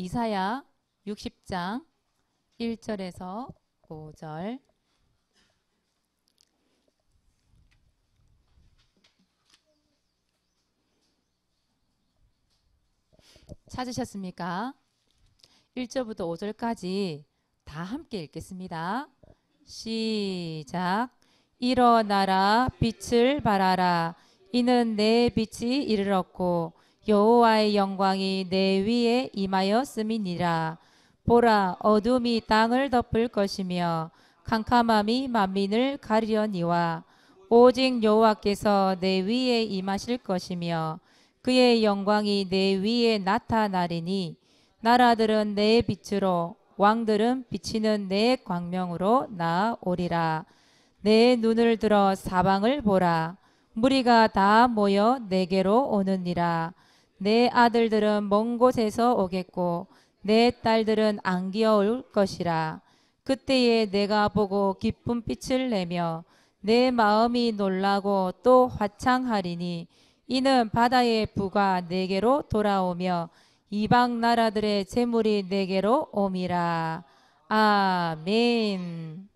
이사야 60장 1절에서 5절 찾으셨습니까? 1절부터 5절까지 다 함께 읽겠습니다. 시작. 일어나라 빛을 발하라 이는 내 빛이 이르렀고 여호와의 영광이 내 위에 임하였음이니라. 보라 어둠이 땅을 덮을 것이며 캄캄함이 만민을 가리려니와 오직 여호와께서 내 위에 임하실 것이며 그의 영광이 내 위에 나타나리니 나라들은 내 빛으로 왕들은 비치는 내 광명으로 나오리라. 내 눈을 들어 사방을 보라. 무리가 다 모여 내게로 오느니라 내 아들들은 먼 곳에서 오겠고 내 딸들은 안 귀여울 것이라. 그때에 내가 보고 기쁜 빛을 내며 내 마음이 놀라고 또 화창하리니 이는 바다의 부가 내게로 돌아오며 이방 나라들의 재물이 내게로 옴이라. 아멘.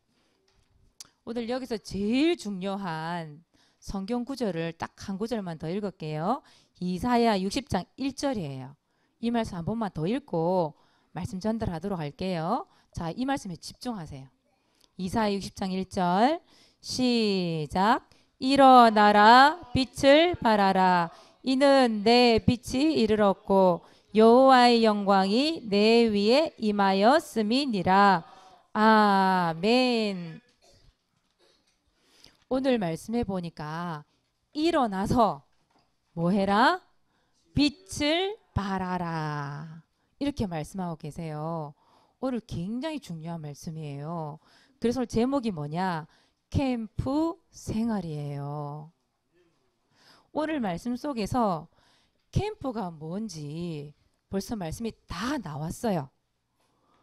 오늘 여기서 제일 중요한 성경 구절을 딱 한 구절만 더 읽을게요. 이사야 60장 1절이에요. 이 말씀 한 번만 더 읽고 말씀 전달하도록 할게요. 자, 이 말씀에 집중하세요. 이사야 60장 1절 시작 일어나라 빛을 발하라 이는 내 빛이 이르렀고 여호와의 영광이 내 위에 임하였음이니라 아멘 오늘 말씀해 보니까 일어나서 뭐 해라? 빛을 발하라. 이렇게 말씀하고 계세요. 오늘 굉장히 중요한 말씀이에요. 그래서 제목이 뭐냐? 캠프 생활이에요. 오늘 말씀 속에서 캠프가 뭔지 벌써 말씀이 다 나왔어요.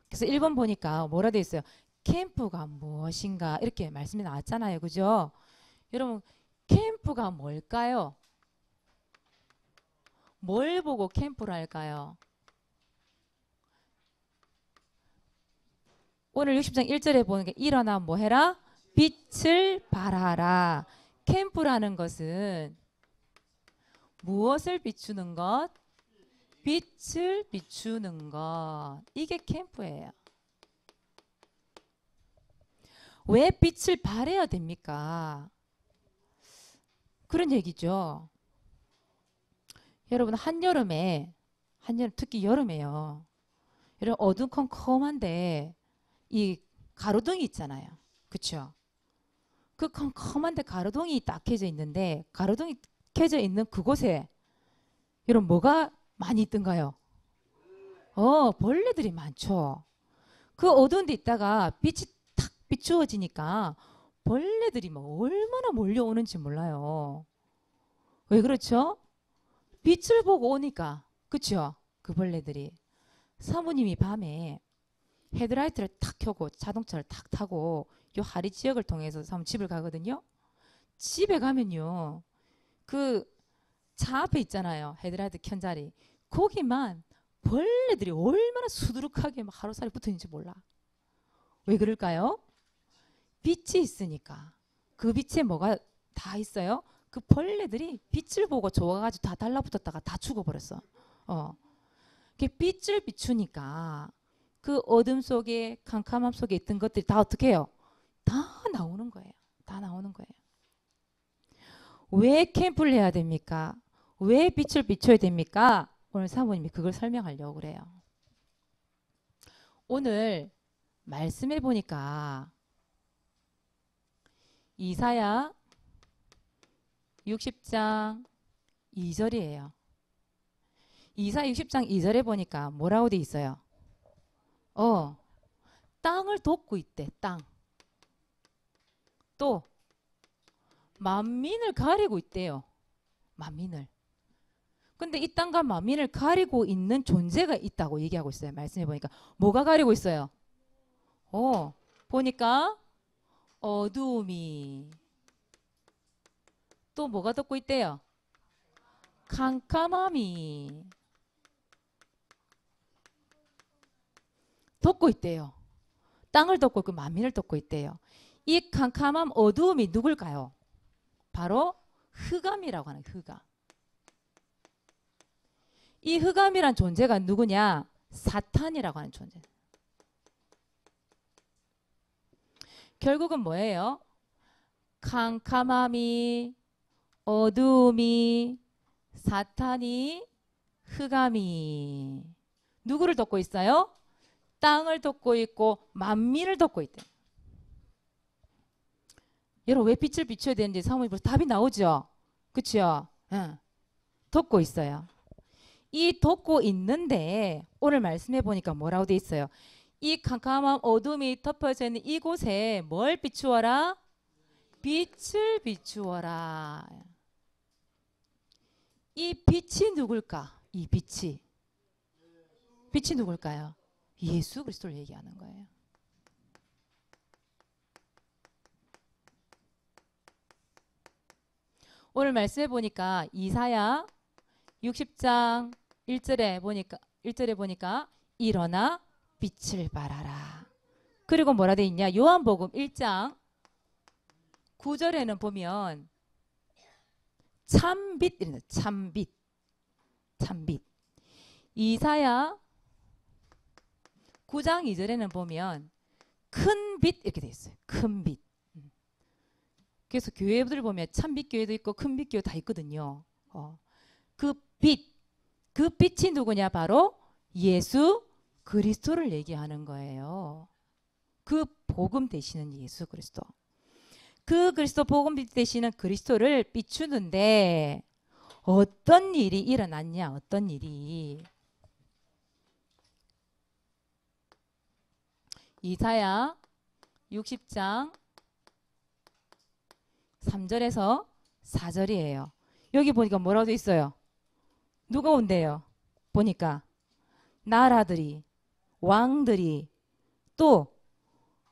그래서 1번 보니까 뭐라 돼 있어요? 캠프가 무엇인가 이렇게 말씀이 나왔잖아요. 그죠? 여러분 캠프가 뭘까요? 뭘 보고 캠프를 할까요? 오늘 60장 1절에 보는 게 일어나 뭐 해라? 빛을 발하라. 캠프라는 것은 무엇을 비추는 것? 빛을 비추는 것. 이게 캠프예요. 왜 빛을 발해야 됩니까? 그런 얘기죠. 여러분 한여름에 한여름 특히 여름에요. 여러분 어두컴컴한데 이 가로등이 있잖아요. 그렇죠? 그 컴컴한데 가로등이 딱 켜져 있는데 가로등이 켜져 있는 그곳에 여러분 뭐가 많이 있던가요? 어 벌레들이 많죠. 그 어두운 데 있다가 빛이 탁 비추어지니까 벌레들이 뭐 얼마나 몰려오는지 몰라요. 왜 그렇죠? 빛을 보고 오니까 그쵸? 그 벌레들이 사모님이 밤에 헤드라이트를 탁 켜고 자동차를 탁 타고 요 하리 지역을 통해서 사모 집을 가거든요. 집에 가면요. 그 차 앞에 있잖아요. 헤드라이트 켠 자리. 거기만 벌레들이 얼마나 수두룩하게 막 하루살이 붙어 있는지 몰라. 왜 그럴까요? 빛이 있으니까. 그 빛에 뭐가 다 있어요? 그 벌레들이 빛을 보고 좋아가지고 다 달라붙었다가 다 죽어버렸어. 어. 빛을 비추니까 그 어둠 속에 캄캄함 속에 있던 것들이 다 어떻게 해요? 다 나오는 거예요. 다 나오는 거예요. 왜 캠프를 해야 됩니까? 왜 빛을 비춰야 됩니까? 오늘 사모님이 그걸 설명하려고 그래요. 오늘 말씀해 보니까 이사야 60장 2절이에요. 이사 60장 2절에 보니까 뭐라고 돼 있어요? 어, 땅을 돕고 있대, 땅. 또, 만민을 가리고 있대요. 만민을. 근데 이 땅과 만민을 가리고 있는 존재가 있다고 얘기하고 있어요. 말씀해 보니까. 뭐가 가리고 있어요? 어, 보니까 어두움이 또 뭐가 덮고 있대요? 캄캄함이 덮고 있대요. 땅을 덮고 있고 만민을 덮고 있대요. 이 캄캄함 어두움이 누굴까요? 바로 흑암이라고 하는 흑암. 이 흑암이란 존재가 누구냐? 사탄이라고 하는 존재. 결국은 뭐예요? 캄캄함이 어두움이 사탄이 흑암이 누구를 덮고 있어요? 땅을 덮고 있고 만민을 덮고 있대. 여러분 왜 빛을 비춰야 되는지 사모님 벌써 답이 나오죠. 그렇죠? 응. 덮고 있어요. 이 덮고 있는데 오늘 말씀해 보니까 뭐라고 돼 있어요? 이 캄캄한 어둠이 덮어져 있는 이곳에 뭘 비추어라? 빛을 비추어라. 이 빛이 누굴까? 이 빛이 빛이 누굴까요? 예수 그리스도를 얘기하는 거예요. 오늘 말씀해 보니까 이사야 60장 1절에 보니까 1절에 보니까 일어나 빛을 발하라. 그리고 뭐라 돼 있냐? 요한복음 1장 9절에는 보면 참빛 이런 참빛 참빛 이사야 9장 2절에는 보면 큰 빛 이렇게 돼 있어요. 큰 빛. 음. 그래서 교회들 보면 참빛 교회도 있고 큰 빛 교회 다 있거든요. 어. 그 빛, 그 빛이 누구냐? 바로 예수 그리스도를 얘기하는 거예요. 그 복음 되시는 예수 그리스도. 그 그리스도 복음 되시는 그리스도를 비추는데 어떤 일이 일어났냐? 어떤 일이 이사야 60장 3절에서 4절이에요. 여기 보니까 뭐라고 돼 있어요? 누가 온대요? 보니까 나라들이 왕들이 또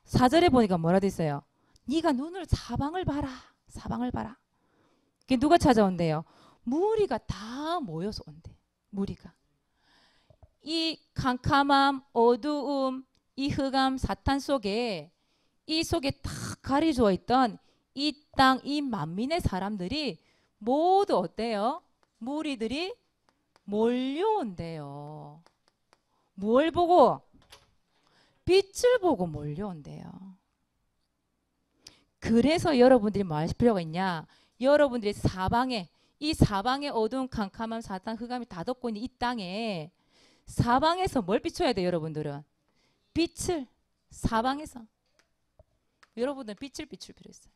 4절에 보니까 뭐라 돼 있어요? 네가 눈을 사방을 봐라. 사방을 봐라. 그게 누가 찾아온대요? 무리가 다 모여서 온대. 무리가. 이 캄캄함, 어두움, 이 흑암 사탄 속에 이 속에 탁 가려져 있던 이 땅, 이 만민의 사람들이 모두 어때요? 무리들이 몰려온대요. 뭘 보고? 빛을 보고 몰려온대요. 그래서 여러분들이 뭐 하실 필요가 있냐? 여러분들이 사방에 이 사방에 어두운 캄캄한 사탄 흑암이 다 덮고 있는 이 땅에 사방에서 뭘 비춰야 돼 여러분들은? 빛을 사방에서 여러분은 빛을 비출 필요 있어요.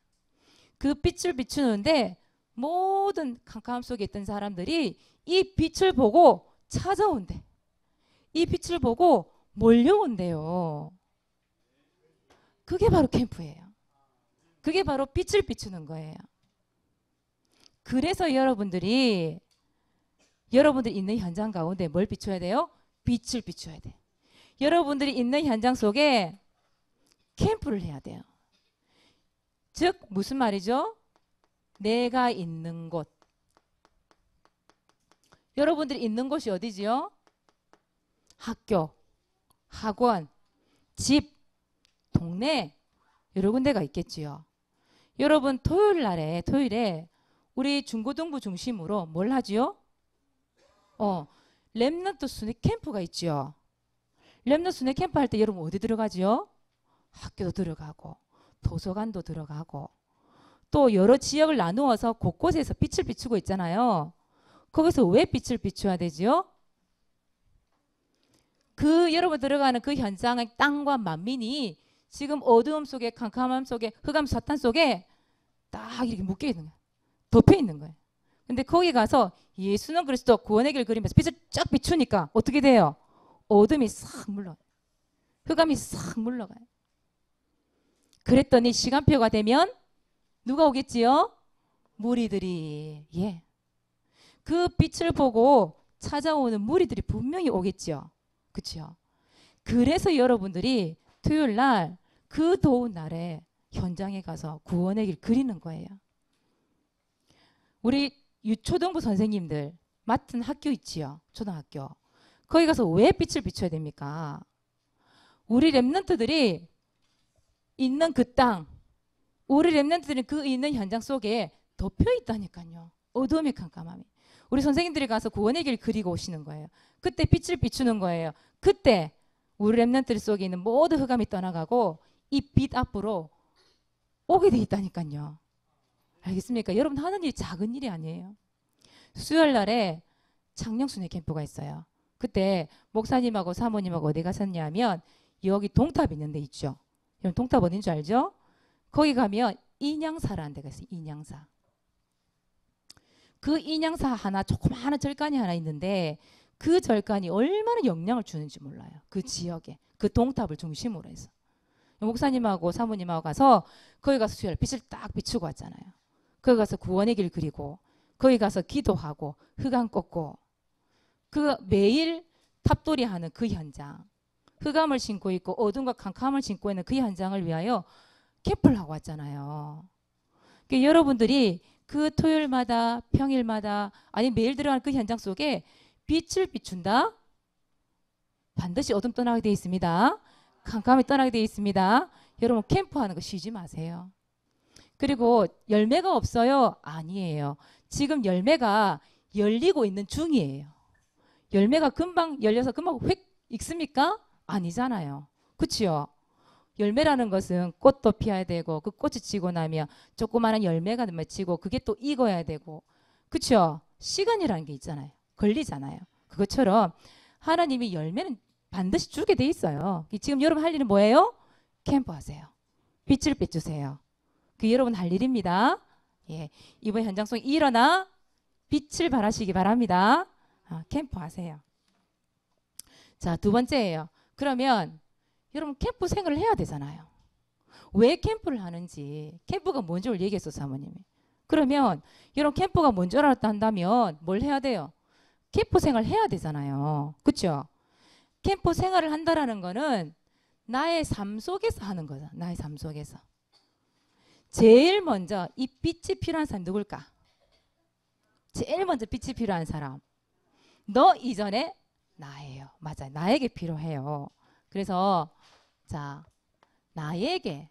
그 빛을 비추는데 모든 캄캄함 속에 있던 사람들이 이 빛을 보고 찾아온대. 이 빛을 보고 몰려온대요. 그게 바로 캠프예요. 그게 바로 빛을 비추는 거예요. 그래서 여러분들이 여러분들 있는 현장 가운데 뭘 비춰야 돼요? 빛을 비춰야 돼. 여러분들이 있는 현장 속에 캠프를 해야 돼요. 즉 무슨 말이죠? 내가 있는 곳. 여러분들이 있는 곳이 어디지요? 학교, 학원, 집, 동네 여러 군데가 있겠지요. 여러분 토요일 날에 토요일에 우리 중고등부 중심으로 뭘 하지요? 어, 랩넌트 순회 캠프가 있지요. 랩너 순회 캠프 할 때 여러분 어디 들어가지요? 학교도 들어가고 도서관도 들어가고 또 여러 지역을 나누어서 곳곳에서 빛을 비추고 있잖아요. 거기서 왜 빛을 비춰야 되지요? 그 여러분 들어가는 그 현장의 땅과 만민이 지금 어두움 속에 캄캄함 속에 흑암 사탄 속에 딱 이렇게 묶여 있는 거예요. 덮여 있는 거예요. 근데 거기 가서 예수는 그리스도 구원의 길 그리면서 빛을 쫙 비추니까 어떻게 돼요? 어둠이 싹 물러. 흑암이 싹 물러가요. 그랬더니 시간표가 되면 누가 오겠지요? 무리들이 예. 그 빛을 보고 찾아오는 무리들이 분명히 오겠죠. 그렇죠? 그래서 여러분들이 토요일 날 그 더운 날에 현장에 가서 구원의 길 그리는 거예요. 우리 유초등부 선생님들 맡은 학교 있지요. 초등학교. 거기 가서 왜 빛을 비춰야 됩니까? 우리 랩런트들이 있는 그 땅, 우리 랩런트들이 그 있는 현장 속에 덮여 있다니까요. 어둠의 캄캄함이. 우리 선생님들이 가서 구원의 길 그리고 오시는 거예요. 그때 빛을 비추는 거예요. 그때 우리 랩런트 속에 있는 모든 흑암이 떠나가고 이 빛 앞으로 오게 돼 있다니까요. 알겠습니까? 여러분 하는 일이 작은 일이 아니에요. 수요일 날에 창녕순회 캠프가 있어요. 그때 목사님하고 사모님하고 어디 가셨냐면 여기 동탑 있는 데 있죠. 여러분 동탑 어딘 줄 알죠? 거기 가면 인양사라는 데가 있어요. 인양사. 그 인양사 하나 조그마한 절간이 하나 있는데 그 절간이 얼마나 영향을 주는지 몰라요. 그 지역에 그 동탑을 중심으로 해서 목사님하고 사모님하고 가서 거기 가서 수요일 빛을 딱 비추고 왔잖아요. 거기 가서 구원의 길 그리고 거기 가서 기도하고 흑암 꺾고 그 매일 탑돌이 하는 그 현장 흑암을 신고 있고 어둠과 캄캄을 신고 있는 그 현장을 위하여 캠프를 하고 왔잖아요. 그러니까 여러분들이 그 토요일마다 평일마다 아니 매일 들어가는 그 현장 속에 빛을 비춘다. 반드시 어둠 떠나게 되어 있습니다. 캄캄이 떠나게 되어 있습니다. 여러분 캠프하는 거 쉬지 마세요. 그리고 열매가 없어요? 아니에요. 지금 열매가 열리고 있는 중이에요. 열매가 금방 열려서 금방 획 익습니까? 아니잖아요. 그치요? 열매라는 것은 꽃도 피어야 되고 그 꽃이 지고 나면 조그마한 열매가 맺히고 그게 또 익어야 되고 그쵸? 시간이라는 게 있잖아요. 걸리잖아요. 그것처럼 하나님이 열매는 반드시 주게 돼 있어요. 지금 여러분 할 일은 뭐예요? 캠프 하세요. 빛을 빼주세요. 그 여러분 할 일입니다. 예, 이번 현장 속에 일어나 빛을 발하시기 바랍니다. 아, 캠프 하세요. 자, 두 번째예요. 그러면 여러분 캠프 생활을 해야 되잖아요. 왜 캠프를 하는지 캠프가 뭔지 를 얘기했어 사모님이. 그러면 여러분 캠프가 뭔지 알았다 한다면 뭘 해야 돼요? 캠프 생활 해야 되잖아요. 그렇죠? 캠프 생활을 한다라는 거는 나의 삶 속에서 하는 거죠. 나의 삶 속에서. 제일 먼저 이 빛이 필요한 사람 누굴까? 제일 먼저 빛이 필요한 사람. 너 이전에 나예요. 맞아요. 나에게 필요해요. 그래서 자, 나에게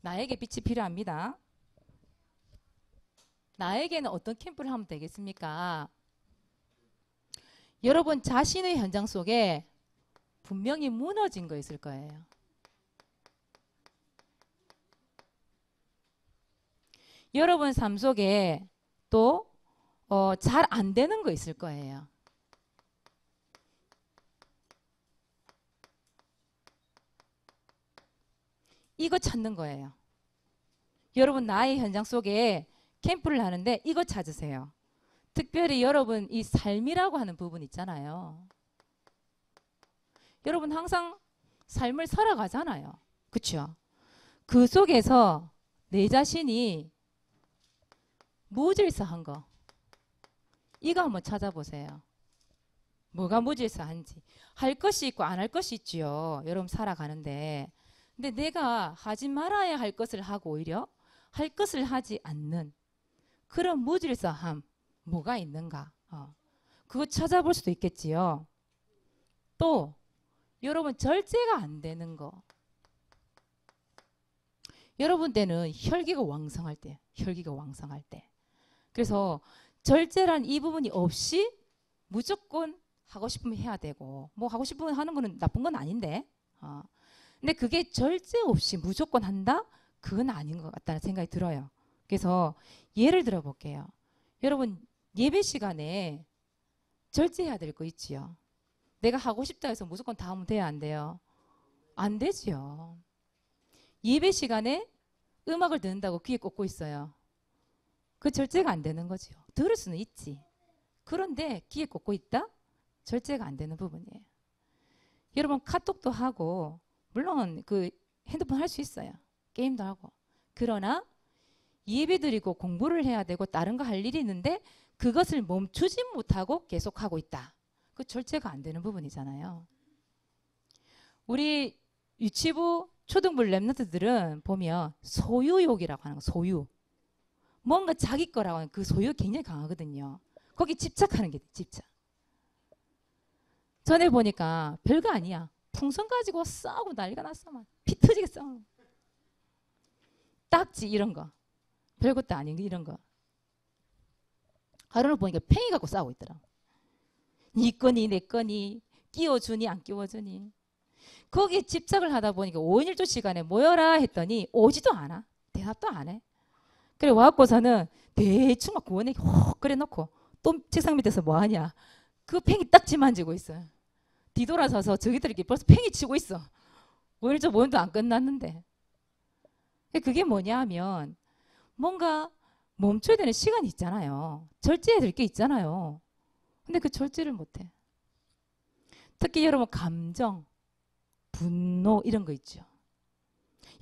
나에게 빛이 필요합니다. 나에게는 어떤 캠프를 하면 되겠습니까? 여러분 자신의 현장 속에 분명히 무너진 거 있을 거예요. 여러분 삶 속에 또 어, 잘 안 되는 거 있을 거예요. 이거 찾는 거예요. 여러분 나의 현장 속에 캠프를 하는데 이거 찾으세요. 특별히 여러분 이 삶이라고 하는 부분 있잖아요. 여러분 항상 삶을 살아가잖아요. 그렇죠? 그 속에서 내 자신이 무질서한 거 이거 한번 찾아보세요. 뭐가 무질서한지 할 것이 있고 안 할 것이 있지요. 여러분 살아가는데 근데 내가 하지 말아야 할 것을 하고 오히려 할 것을 하지 않는 그런 무질서함 뭐가 있는가? 어. 그거 찾아볼 수도 있겠지요. 또 여러분 절제가 안 되는 거. 여러분 때는 혈기가 왕성할 때, 혈기가 왕성할 때. 그래서 절제란 이 부분이 없이 무조건 하고 싶으면 해야 되고 뭐 하고 싶으면 하는 거는 나쁜 건 아닌데. 어. 근데 그게 절제 없이 무조건 한다? 그건 아닌 것 같다는 생각이 들어요. 그래서 예를 들어 볼게요. 여러분 예배 시간에 절제해야 될 거 있지요. 내가 하고 싶다 해서 무조건 다 하면 돼야 안 돼요. 안 되지요. 예배 시간에 음악을 듣는다고 귀에 꽂고 있어요. 그 절제가 안 되는 거죠. 들을 수는 있지. 그런데 귀에 꽂고 있다? 절제가 안 되는 부분이에요. 여러분 카톡도 하고 물론 그 핸드폰 할 수 있어요. 게임도 하고. 그러나 예배 드리고 공부를 해야 되고 다른 거 할 일이 있는데 그것을 멈추지 못하고 계속하고 있다. 그 절제가 안 되는 부분이잖아요. 우리 유치부 초등부 랩너트들은 보면 소유욕이라고 하는 거 소유. 뭔가 자기 거라고 하는 그 소유 굉장히 강하거든요. 거기 집착하는 게 집착. 전에 보니까 별거 아니야. 풍선 가지고 싸우고 난리가 났어 막. 피 터지게 싸우 딱지 이런 거. 별것도 아닌 거 이런 거. 하루는 보니까 팽이 갖고 싸우고 있더라. 네 거니 내 거니 끼워주니 안 끼워주니. 거기에 집착을 하다 보니까 5인 1조 시간에 모여라 했더니 오지도 않아. 대답도 안 해. 그래 와갖고서는 대충 막 구원에 혹 그래 놓고 또 책상 밑에서 뭐 하냐. 그 팽이 딱지 만지고 있어요. 뒤돌아서서 저기들이 벌써 팽이 치고 있어. 5인 1조 모임도 안 끝났는데. 그게 뭐냐 하면 뭔가 멈춰야 되는 시간이 있잖아야 절제해야 될 게 있잖아요. 근데 그 절제를 못해. 특히 여러분 감정, 분노 이런 거 있죠.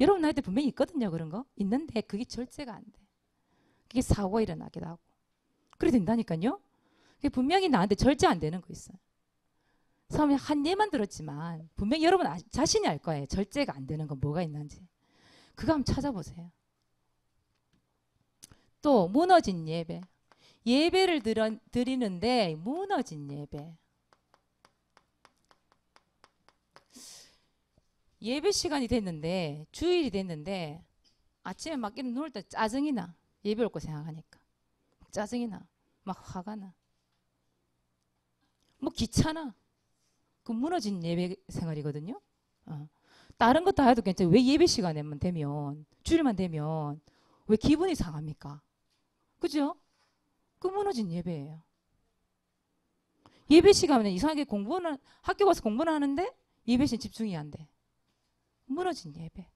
여러분 나한테 분명히 있거든요 그런 거 있는데 그게 절제가 안 돼. 그게 사고가 일어나기도 하고 그래 된다니까요. 그게 분명히 나한테 절제 안 되는 거 있어요. 처음에 한 예만 들었지만 분명히 여러분 아, 자신이 알 거예요. 절제가 안 되는 건 뭐가 있는지. 그거 한번 찾아보세요. 또 무너진 예배. 예배를 드려, 드리는데 무너진 예배. 예배 시간이 됐는데 주일이 됐는데 아침에 막 이런 누울 때 짜증이 나. 예배 올 거 생각하니까. 짜증이 나. 막 화가 나. 뭐 귀찮아. 그 무너진 예배 생활이거든요. 어. 다른 거다 해도 괜찮아요. 왜 예배 시간에만 되면 주일만 되면 왜 기분이 상합니까? 그죠? 그 무너진 예배예요. 예배 시간에 이상하게 공부는 학교 가서 공부는 하는데 예배 시간 집중이 안 돼. 무너진 예배.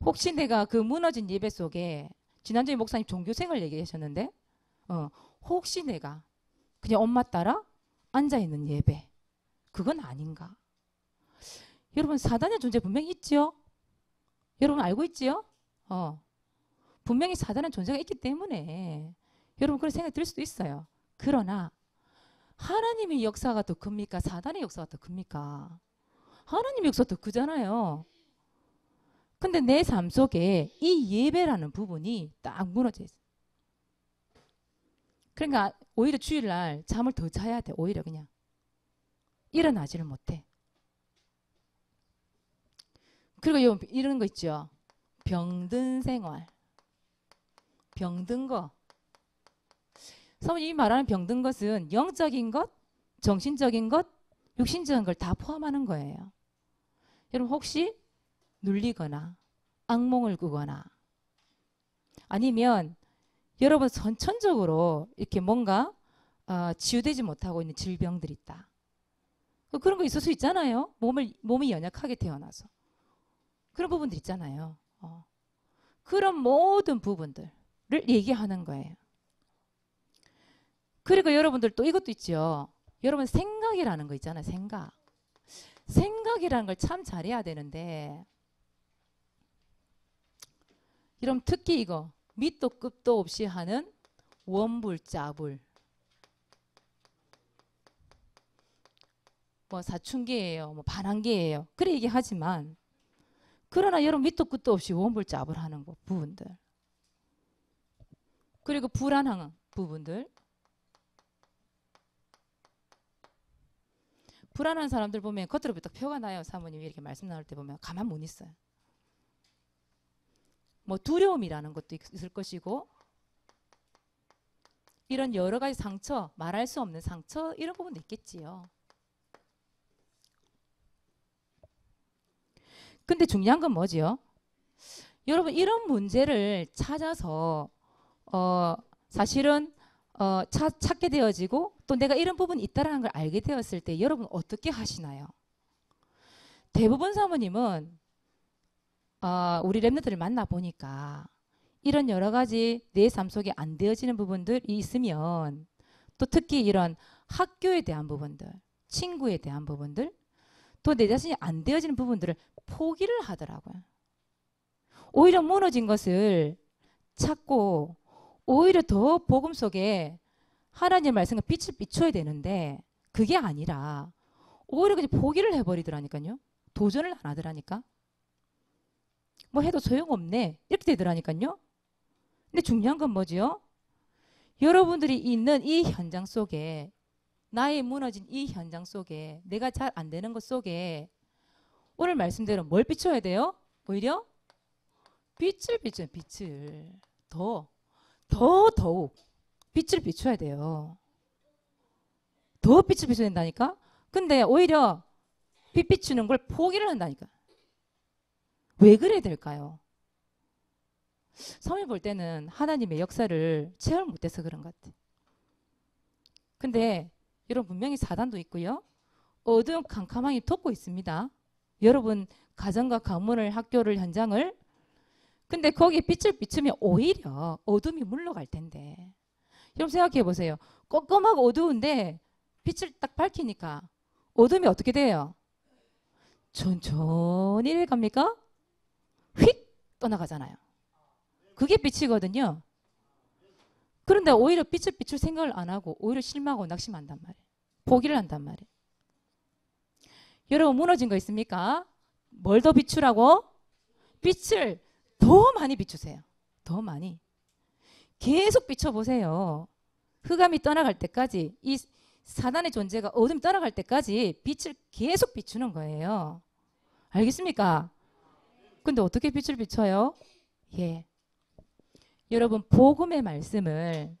혹시 내가 그 무너진 예배 속에 지난주에 목사님 종교생활 얘기하셨는데 어, 혹시 내가 그냥 엄마 따라 앉아 있는 예배 그건 아닌가? 여러분 사단의 존재 분명히 있지요. 여러분 알고 있지요? 어. 분명히 사단의 존재가 있기 때문에 여러분 그런 생각이 들 수도 있어요. 그러나 하나님의 역사가 더 큽니까? 사단의 역사가 더 큽니까? 하나님의 역사가 더 크잖아요. 근데 내 삶 속에 이 예배라는 부분이 딱 무너져 있어. 그러니까 오히려 주일날 잠을 더 자야 돼. 오히려 그냥. 일어나지를 못해. 그리고 이런 거 있죠. 병든 생활. 병든 거. 사모님이 말하는 병든 것은 영적인 것, 정신적인 것, 육신적인 걸 다 포함하는 거예요. 여러분 혹시 눌리거나 악몽을 꾸거나 아니면 여러분 선천적으로 이렇게 뭔가 어, 치유되지 못하고 있는 질병들이 있다. 그런 거 있을 수 있잖아요. 몸을 몸이 연약하게 태어나서 그런 부분들 있잖아요. 어. 그런 모든 부분들 을 얘기하는 거예요. 그리고 여러분들 또 이것도 있죠. 여러분 생각이라는 거 있잖아요. 생각. 생각이라는 걸 참 잘해야 되는데 여러분 특히 이거 밑도 끝도 없이 하는 원불자불 뭐 사춘기예요. 뭐 반항기예요. 그래 얘기하지만 그러나 여러분 밑도 끝도 없이 원불자불 하는 부분들 그리고 불안한 부분들 불안한 사람들 보면 겉으로부터 표가 나요. 사모님이 이렇게 말씀 나눌 때 보면 가만 못 있어요. 뭐 두려움이라는 것도 있을 것이고 이런 여러 가지 상처, 말할 수 없는 상처 이런 부분도 있겠지요. 근데 중요한 건 뭐지요? 여러분 이런 문제를 찾아서 어 사실은 어, 차, 찾게 되어지고 또 내가 이런 부분이 있다라는 걸 알게 되었을 때 여러분 어떻게 하시나요? 대부분 사모님은 어, 우리 랩너들을 만나 보니까 이런 여러 가지 내 삶 속에 안 되어지는 부분들이 있으면 또 특히 이런 학교에 대한 부분들, 친구에 대한 부분들, 또 내 자신이 안 되어지는 부분들을 포기를 하더라고요. 오히려 무너진 것을 찾고 오히려 더 복음 속에 하나님의 말씀과 빛을 비춰야 되는데 그게 아니라 오히려 그냥 포기를 해버리더라니까요. 도전을 안 하더라니까. 뭐 해도 소용없네. 이렇게 되더라니까요. 근데 중요한 건 뭐지요? 여러분들이 있는 이 현장 속에 나의 무너진 이 현장 속에 내가 잘 안 되는 것 속에 오늘 말씀대로 뭘 비춰야 돼요? 오히려 빛을 비춰 빛을 더 더 더욱 빛을 비춰야 돼요. 더 빛을 비춰야 된다니까? 근데 오히려 빛 비추는 걸 포기를 한다니까. 왜 그래야 될까요? 성을 볼 때는 하나님의 역사를 체험 못해서 그런 것 같아. 근데 여러분 분명히 사단도 있고요. 어두운 캄캄함이 덮고 있습니다. 여러분 가정과 가문을 학교를 현장을 근데 거기에 빛을 비추면 오히려 어둠이 물러갈 텐데. 여러분 생각해 보세요. 껌껌하고 어두운데 빛을 딱 밝히니까 어둠이 어떻게 돼요? 천천히 갑니까? 휙 떠나가잖아요. 그게 빛이거든요. 그런데 오히려 빛을 비출 생각을 안 하고 오히려 실망하고 낙심한단 말이에요. 포기를 한단 말이에요. 여러분 무너진 거 있습니까? 뭘 더 비추라고? 빛을 더 많이 비추세요. 더 많이. 계속 비춰보세요. 흑암이 떠나갈 때까지 이 사단의 존재가 어둠이 떠나갈 때까지 빛을 계속 비추는 거예요. 알겠습니까? 근데 어떻게 빛을 비춰요? 예. 여러분 복음의 말씀을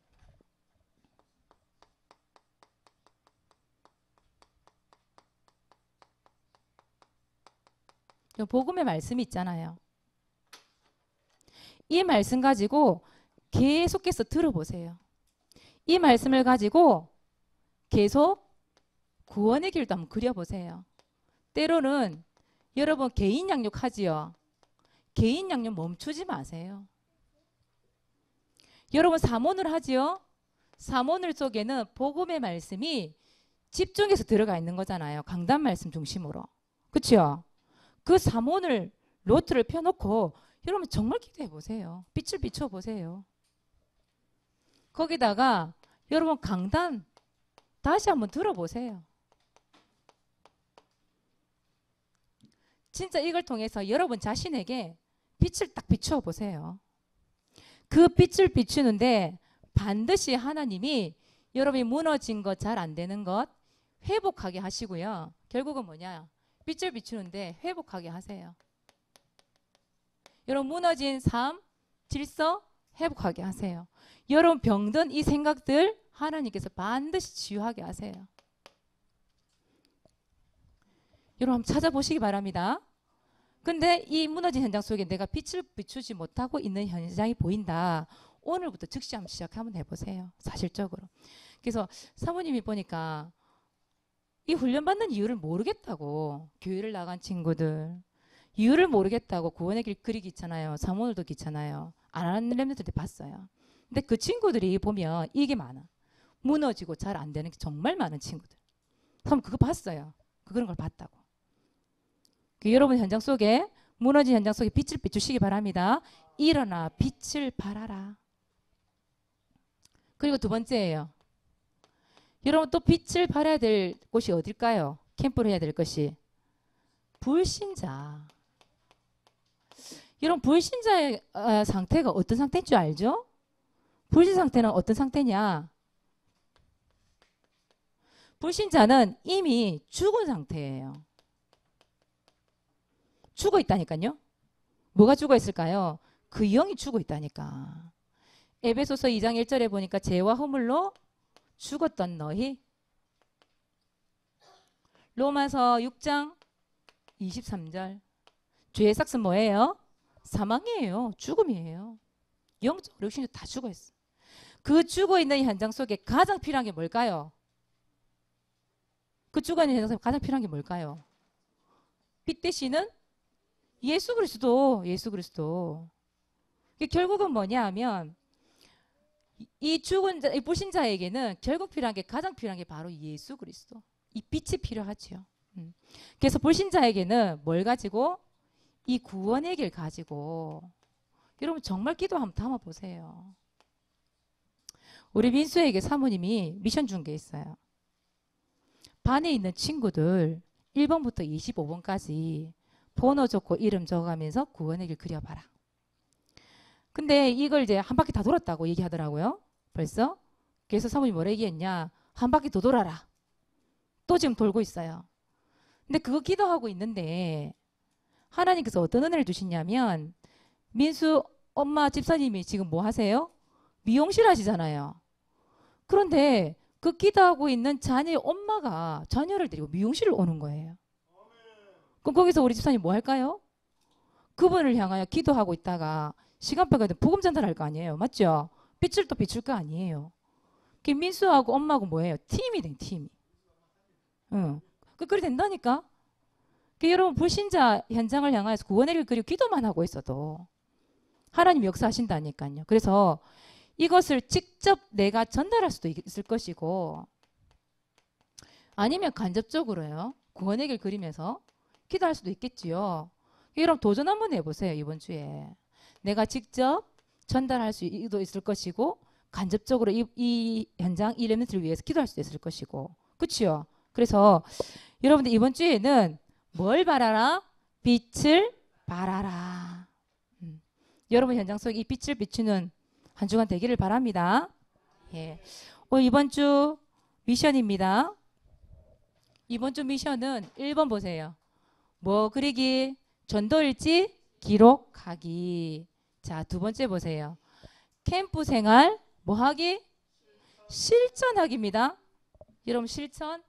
복음의 말씀이 있잖아요. 이 말씀 가지고 계속해서 들어보세요. 이 말씀을 가지고 계속 구원의 길도 한번 그려보세요. 때로는 여러분 개인 양육하지요. 개인 양육 멈추지 마세요. 여러분 사모를 하지요. 사모늘 속에는 복음의 말씀이 집중해서 들어가 있는 거잖아요. 강단 말씀 중심으로. 그렇죠? 그 사모늘 로트를 펴놓고 여러분 정말 기도해 보세요. 빛을 비춰 보세요. 거기다가 여러분 강단 다시 한번 들어보세요. 진짜 이걸 통해서 여러분 자신에게 빛을 딱 비추어 보세요. 그 빛을 비추는데 반드시 하나님이 여러분이 무너진 것, 잘 안 되는 것 회복하게 하시고요. 결국은 뭐냐? 빛을 비추는데 회복하게 하세요. 여러분 무너진 삶, 질서 회복하게 하세요. 여러분 병든 이 생각들 하나님께서 반드시 치유하게 하세요. 여러분 찾아보시기 바랍니다. 근데 이 무너진 현장 속에 내가 빛을 비추지 못하고 있는 현장이 보인다. 오늘부터 즉시 한번 시작 한번 해보세요. 사실적으로. 그래서 사모님이 보니까 이 훈련받는 이유를 모르겠다고 교회를 나간 친구들 이유를 모르겠다고 구원의 길 그리기 있잖아요. 사모들도 귀찮아요. 안 하는 렘들한테 봤어요. 근데 그 친구들이 보면 이게 많아. 무너지고 잘 안 되는 게 정말 많은 친구들. 그럼 그거 봤어요. 그런 걸 봤다고. 그 여러분 현장 속에 무너진 현장 속에 빛을 비추시기 바랍니다. 일어나 빛을 발하라. 그리고 두 번째예요. 여러분 또 빛을 발해야 될 곳이 어딜까요? 캠프를 해야 될 것이 불신자. 여러분 불신자의 어, 상태가 어떤 상태인 줄 알죠? 불신 상태는 어떤 상태냐? 불신자는 이미 죽은 상태예요. 죽어 있다니까요. 뭐가 죽어 있을까요? 그 영이 죽어 있다니까. 에베소서 2장 1절에 보니까 죄와 허물로 죽었던 너희 로마서 6장 23절 죄의 삭은 뭐예요? 사망이에요. 죽음이에요. 영적으로 육신이 다 죽어 있어. 그 죽어 있는 현장 속에 가장 필요한 게 뭘까요? 그 죽어 있는 현장 속에 가장 필요한 게 뭘까요? 빛 대신은 예수 그리스도, 예수 그리스도. 결국은 뭐냐 하면 이 죽은 자, 이 불신자에게는 결국 필요한 게 가장 필요한 게 바로 예수 그리스도. 이 빛이 필요하죠. 음. 그래서 불신자에게는 뭘 가지고 이 구원의 길 가지고 여러분 정말 기도 한번 담아 보세요. 우리 민수에게 사모님이 미션 준 게 있어요. 반에 있는 친구들 1번부터 25번까지 번호 적고 이름 적어가면서 구원의 길 그려봐라. 근데 이걸 이제 한 바퀴 다 돌았다고 얘기하더라고요. 벌써. 그래서 사모님 뭐라 얘기했냐. 한 바퀴 더 돌아라. 또 지금 돌고 있어요. 근데 그거 기도하고 있는데 하나님께서 어떤 은혜를 주시냐면 민수 엄마 집사님이 지금 뭐 하세요? 미용실 하시잖아요. 그런데 그 기도하고 있는 자녀의 엄마가 자녀를 데리고 미용실을 오는 거예요. 그럼 거기서 우리 집사님 뭐 할까요? 그분을 향하여 기도하고 있다가 시간표가 복음 전달할 거 아니에요. 맞죠? 빛을 또 비출 거 아니에요. 그 민수하고 엄마하고 뭐예요? 팀이 된 팀이. 응. 그 그리 된다니까. 그 여러분 불신자 현장을 향하여서 구원의 그리고 기도만 하고 있어도 하나님 역사하신다니까요. 그래서 이것을 직접 내가 전달할 수도 있을 것이고 아니면 간접적으로요. 구원의 길 그리면서 기도할 수도 있겠지요. 여러분 도전 한번 해보세요. 이번 주에. 내가 직접 전달할 수도 있을 것이고 간접적으로 이, 이 현장 이 레멘트를 위해서 기도할 수도 있을 것이고 그렇죠. 그래서 여러분들 이번 주에는 뭘 바라라? 빛을 바라라. 음. 여러분 현장 속에 이 빛을 비추는 한 주간 되기를 바랍니다. 예. 오늘 이번 주 미션입니다. 이번 주 미션은 1번 보세요. 뭐 그리기, 전도일지 기록하기. 자, 두 번째 보세요. 캠프 생활 뭐 하기? 실천하기입니다. 여러분 실천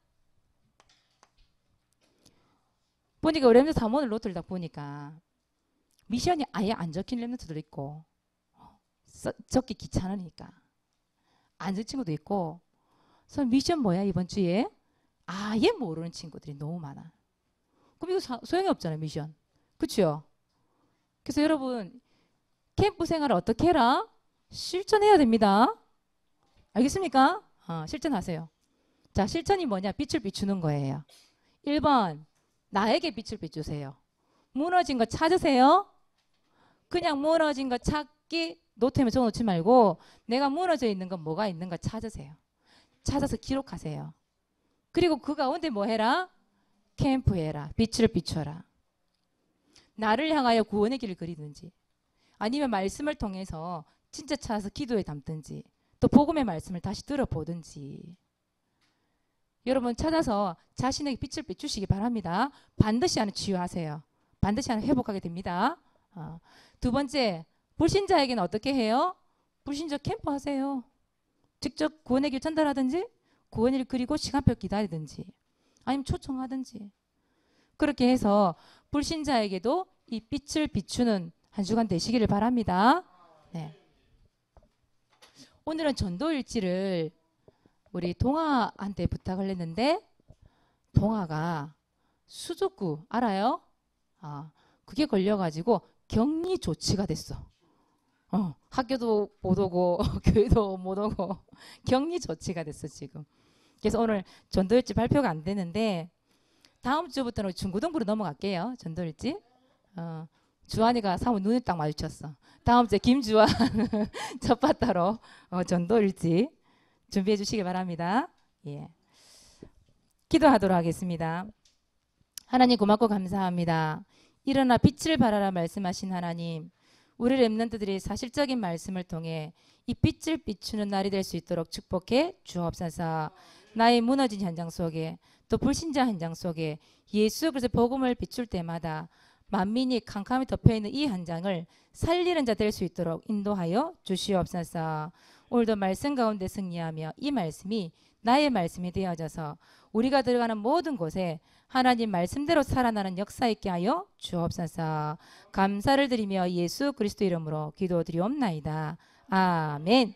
보니까 3원을 노트를 딱 보니까 미션이 아예 안 적힌 렘드도 있고 써, 적기 귀찮으니까 안 적힌 친구도 있고. 그래서 미션 뭐야 이번 주에? 아예 모르는 친구들이 너무 많아. 그럼 이거 소용이 없잖아요 미션. 그렇죠 그래서 여러분 캠프 생활을 어떻게 해라? 실천해야 됩니다. 알겠습니까? 어, 실천하세요. 자 실천이 뭐냐? 빛을 비추는 거예요. 1번 나에게 빛을 비추세요. 무너진 거 찾으세요. 그냥 무너진 거 찾기 노트에 적어놓지 말고 내가 무너져 있는 건 뭐가 있는가 찾으세요. 찾아서 기록하세요. 그리고 그 가운데 뭐 해라? 캠프해라. 빛을 비춰라. 나를 향하여 구원의 길을 그리든지 아니면 말씀을 통해서 진짜 찾아서 기도에 담든지 또 복음의 말씀을 다시 들어보든지 여러분 찾아서 자신에게 빛을 비추시기 바랍니다. 반드시 하는 치유하세요. 반드시 하는 회복하게 됩니다. 어. 두 번째, 불신자에게는 어떻게 해요? 불신자 캠프 하세요. 직접 구원의 길 전달하든지 구원을 그리고 시간표 기다리든지 아니면 초청하든지 그렇게 해서 불신자에게도 이 빛을 비추는 한 주간 되시기를 바랍니다. 네. 오늘은 전도일지를 우리 동아한테 부탁을 했는데 동아가 수족구 알아요? 아, 그게 걸려가지고 격리 조치가 됐어. 어, 학교도 못 오고 교회도 못 오고 격리 조치가 됐어 지금. 그래서 오늘 전도일지 발표가 안 되는데 다음 주부터는 중고등부로 넘어갈게요. 전도일지. 어, 주한이가 사무 눈에 딱 마주쳤어. 다음 주에 김주환 첫바따로 어, 전도일지 준비해 주시기 바랍니다. 예. 기도하도록 하겠습니다. 하나님 고맙고 감사합니다. 일어나 빛을 발하라 말씀하신 하나님, 우리 렘넌트들이 사실적인 말씀을 통해 이 빛을 비추는 날이 될 수 있도록 축복해 주옵소서. 나의 무너진 현장 속에 또 불신자 현장 속에 예수 그리스도 복음을 비출 때마다 만민이 캄캄히 덮여 있는 이 현장을 살리는 자 될 수 있도록 인도하여 주시옵소서. 오늘도 말씀 가운데 승리하며 이 말씀이 나의 말씀이 되어져서 우리가 들어가는 모든 곳에 하나님 말씀대로 살아나는 역사 있게 하여 주옵소서. 감사를 드리며 예수 그리스도 이름으로 기도드리옵나이다. 아멘.